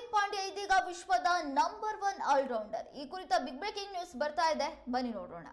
ಹಾರ್ದಿಕ್ ಪಾಂಡ್ಯ ಇದೀಗ ವಿಶ್ವದ number one allrounder ಈ ಕುರಿತ ಬಿಗ್ ಬ್ರೇಕಿಂಗ್ ನ್ಯೂಸ್ ಬರ್ತಾ ಇದೆ. ಬನ್ನಿ ನೋಡೋಣ.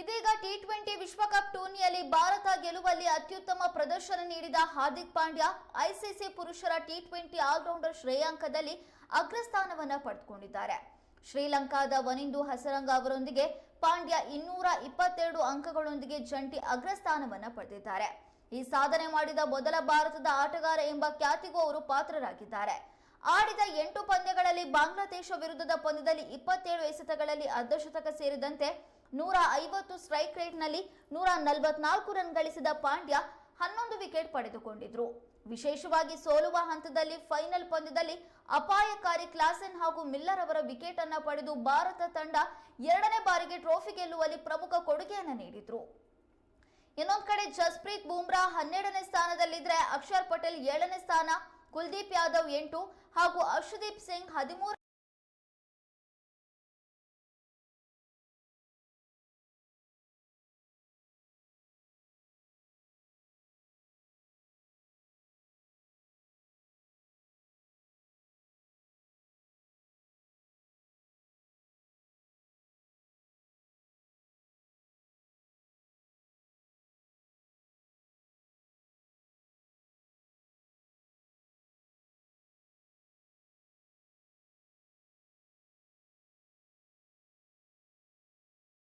ಇದೀಗ ಟಿ ಟ್ವೆಂಟಿ ವಿಶ್ವಕಪ್ ಟೂರ್ನಿಯಲ್ಲಿ ಭಾರತ ಗೆಲುವಲ್ಲಿ ಅತ್ಯುತ್ತಮ ಪ್ರದರ್ಶನ ನೀಡಿದ ಹಾರ್ದಿಕ್ ಪಾಂಡ್ಯ, ಐಸಿಸಿ ಪುರುಷರ ಟಿ ಟ್ವೆಂಟಿ ಆಲ್ರೌಂಡರ್ ಶ್ರೇಯಾಂಕದಲ್ಲಿ ಅಗ್ರಸ್ಥಾನವನ್ನ ಪಡೆದುಕೊಂಡಿದ್ದಾರೆ. ಶ್ರೀಲಂಕಾದ ವನಿಂದು ಹಸರಂಗ ಅವರೊಂದಿಗೆ ಪಾಂಡ್ಯ ಇನ್ನೂರ ಇಪ್ಪತ್ತೆರಡು ಅಂಕಗಳೊಂದಿಗೆ ಜಂಟಿ ಅಗ್ರಸ್ಥಾನವನ್ನ ಪಡೆದಿದ್ದಾರೆ. ಈ ಸಾಧನೆ ಮಾಡಿದ ಮೊದಲ ಭಾರತದ ಆಟಗಾರ ಎಂಬ ಖ್ಯಾತಿಗೂ ಅವರು ಪಾತ್ರರಾಗಿದ್ದಾರೆ. ಆಡಿದ ಎಂಟು ಪಂದ್ಯಗಳಲ್ಲಿ ಬಾಂಗ್ಲಾದೇಶ ವಿರುದ್ಧದ ಪಂದ್ಯದಲ್ಲಿ ಇಪ್ಪತ್ತೇಳು ಎಸೆತಗಳಲ್ಲಿ ಅರ್ಧಶತಕ ಸೇರಿದಂತೆ ನೂರ ಐವತ್ತು ಸ್ಟ್ರೈಕ್ ರೇಟ್ನಲ್ಲಿ ನೂರ ನಲವತ್ನಾಲ್ಕು ರನ್ ಗಳಿಸಿದ ಪಾಂಡ್ಯ ಹನ್ನೊಂದು ವಿಕೆಟ್ ಪಡೆದುಕೊಂಡಿದ್ರು. ವಿಶೇಷವಾಗಿ ಸೋಲುವ ಹಂತದಲ್ಲಿ ಫೈನಲ್ ಪಂದ್ಯದಲ್ಲಿ ಅಪಾಯಕಾರಿ ಕ್ಲಾಸೆನ್ ಹಾಗೂ ಮಿಲ್ಲರ್ ಅವರ ವಿಕೆಟ್ ಅನ್ನ ಪಡೆದು ಭಾರತ ತಂಡ ಎರಡನೇ ಬಾರಿಗೆ ಟ್ರೋಫಿ ಗೆಲ್ಲುವಲ್ಲಿ ಪ್ರಮುಖ ಕೊಡುಗೆಯನ್ನು ನೀಡಿದ್ರು. ಇನ್ನೊಂದು ಕಡೆ ಜಸ್ಪ್ರೀತ್ ಬೂಮ್ರಾ ಹನ್ನೆರಡನೇ ಸ್ಥಾನದಲ್ಲಿದ್ದರೆ ಅಕ್ಷರ್ ಪಟೇಲ್ ಏಳನೇ ಸ್ಥಾನ, ಕುಲ್ದೀಪ್ ಯಾದವ್ ಎಂಟು ಹಾಗೂ ಅರ್ಷದೀಪ್ ಸಿಂಗ್ ಹದಿಮೂರು